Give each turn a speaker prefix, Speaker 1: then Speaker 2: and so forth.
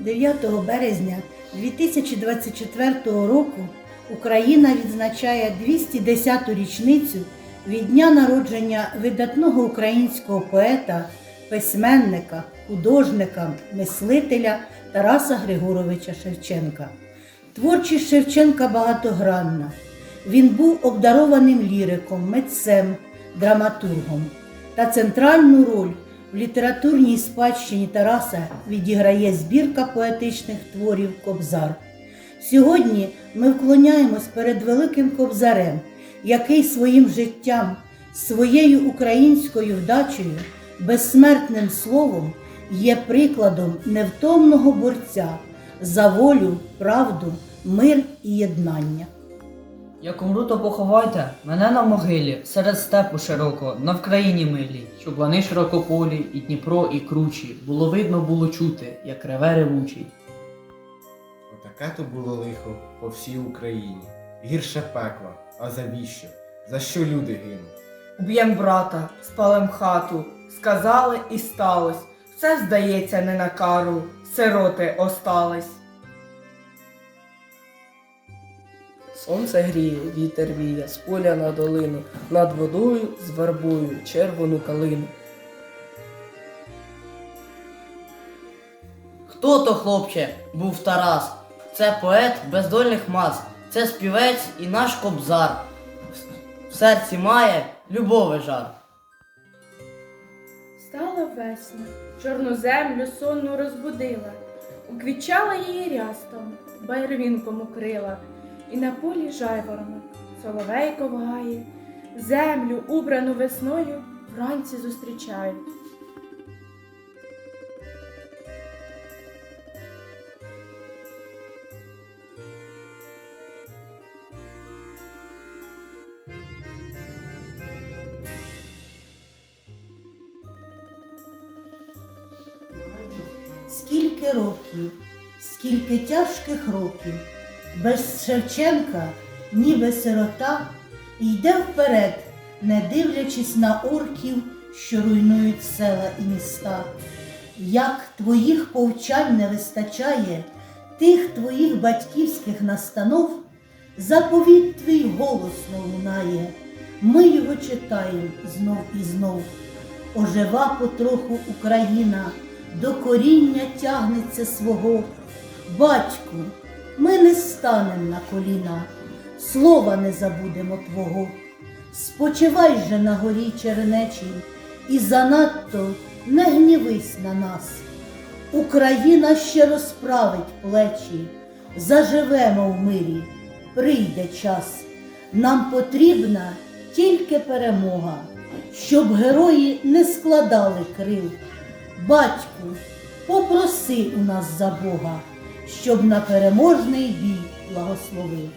Speaker 1: 9 березня 2024 року Україна відзначає 210-ту річницю від дня народження видатного українського поета, письменника, художника, мислителя Тараса Григоровича Шевченка. Творчість Шевченка багатогранна. Він був обдарованим ліриком, митцем, драматургом. Та центральну роль в літературній спадщині Тараса відіграє збірка поетичних творів Кобзар. Сьогодні ми вклоняємось перед великим кобзарем, який своїм життям, своєю українською вдачею, безсмертним словом є прикладом невтомного борця за волю, правду, мир і єднання.
Speaker 2: Як умру, то поховайте мене на могилі, серед степу широкого, на Вкраїні милій, щоб лани широкополі, і Дніпро, і кручі, було видно, було чути, як реве ревучий.
Speaker 3: Отаке то було лихо по всій Україні. Гірше пекла, а завіщо? За що люди гинуть?
Speaker 4: Уб'єм брата, спалим хату, сказали і сталось. Все здається не на кару, сироти остались.
Speaker 5: Сонце гріє, вітер віє, з поля на долину, над водою з вербою червону калину.
Speaker 2: Хто то, хлопче, був Тарас? Це поет бездольних мас, це співець і наш кобзар. В серці має любовий жар.
Speaker 6: Стала весна, чорну землю сонну розбудила, уквічала її рястом, байрвінком укрила, і на полі жайворонок соловейко вгає, землю, убрану весною, вранці зустрічають.
Speaker 1: Скільки років, скільки тяжких років, без Шевченка, ніби сирота, йде вперед, не дивлячись на орків, що руйнують села і міста. Як твоїх повчань не вистачає, тих твоїх батьківських настанов, заповіт твій голосно лунає, ми його читаємо знов і знов. Ожива потроху Україна, до коріння тягнеться свого. Батьку, ми не станем на коліна, слова не забудемо Твого. Спочивай же на горі чернечій, і занадто не гнівись на нас. Україна ще розправить плечі, заживемо в мирі, прийде час. Нам потрібна тільки перемога, щоб герої не складали крил. Батьку, попроси у нас за Бога, щоб на переможний бій благословив.